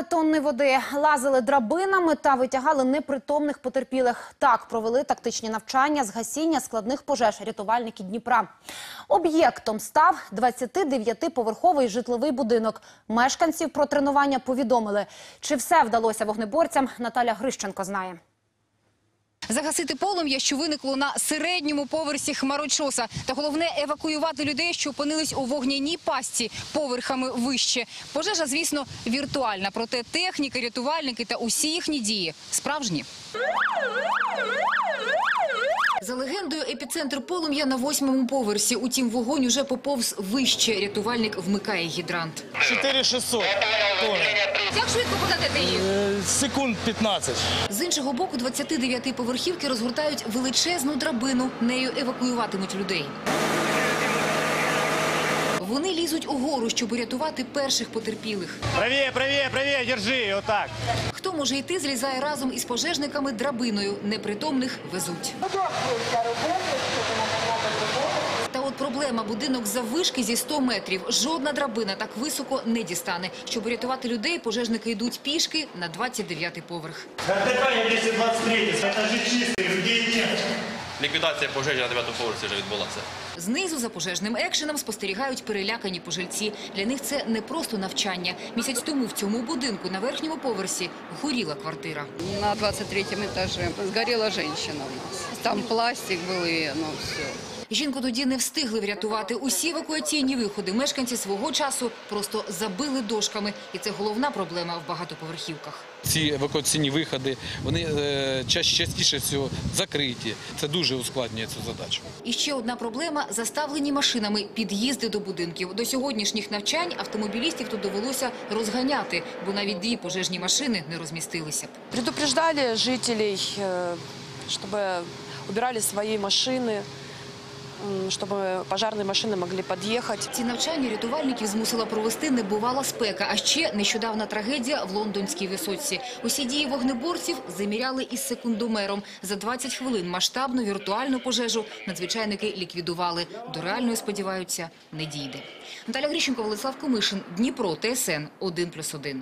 Збирали тонни води, лазили драбинами та витягали непритомних потерпілих. Так провели тактичні навчання з гасіння складних пожеж рятувальники Дніпра. Об'єктом став 29-поверховий житловий будинок. Мешканців про тренування повідомили. Чи все вдалося вогнеборцям, Наталя Грищенко знає. Загасити полум'я, що виникло на середньому поверсі хмарочоса. Та головне – евакуювати людей, що опинились у вогняній пастці поверхами вище. Пожежа, звісно, віртуальна. Проте техніки, рятувальники та усі їхні дії – справжні. Епіцентр полум'я на восьмому поверсі. Утім, вогонь уже поповз вище. Рятувальник вмикає гідрант. 4600 тонн. Як швидко подати її? Е, Секунд 15. З іншого боку, 29-поверхівки розгортають величезну драбину. Нею евакуюватимуть людей. Вони лізуть угору, щоб рятувати перших потерпілих. Правее, правее, правее, держи, отак. Хто може йти, злізає разом із пожежниками драбиною. Непритомних везуть. Та от проблема – будинок заввишки зі 100 метрів. Жодна драбина так високо не дістане. Щоб рятувати людей, пожежники йдуть пішки на 29-й поверх. Дыхание 223, этажи чистые, людей нет. Ліквідація пожежі на 9 поверсі вже відбулася. Знизу за пожежним екшеном спостерігають перелякані пожильці. Для них це не просто навчання. Місяць тому в цьому будинку на верхньому поверсі горіла квартира. На 23 этаже сгорела женщина у нас. Там пластик был и ну все. Жінку тоді не встигли врятувати. Усі евакуаційні виходи мешканці свого часу просто забили дошками. І це головна проблема в багатоповерхівках. ці евакуаційні виходи вони е, ча- частіше всього закриті. Це дуже ускладнює цю задачу. І ще одна проблема – заставлені машинами під'їзди до будинків. До сьогоднішніх навчань автомобілістів тут довелося розганяти, бо навіть дві пожежні машини не розмістилися. б. Предупреждали жителей, э, чтобы убирали свои машины, м, чтобы пожарные машины могли подъехать. Ці навчання рятувальників змусила провести небувала спека, а ще нещодавна трагедія в лондонській висотці. Усі дії вогнеборців заміряли із секундомером. За 20 хвилин масштабну віртуальну пожежу надзвичайники ліквідували. До реальної, сподіваються, не дійде. Наталя Грищенко, Владислав Комишин, Дніпро, ТСН 1+,1.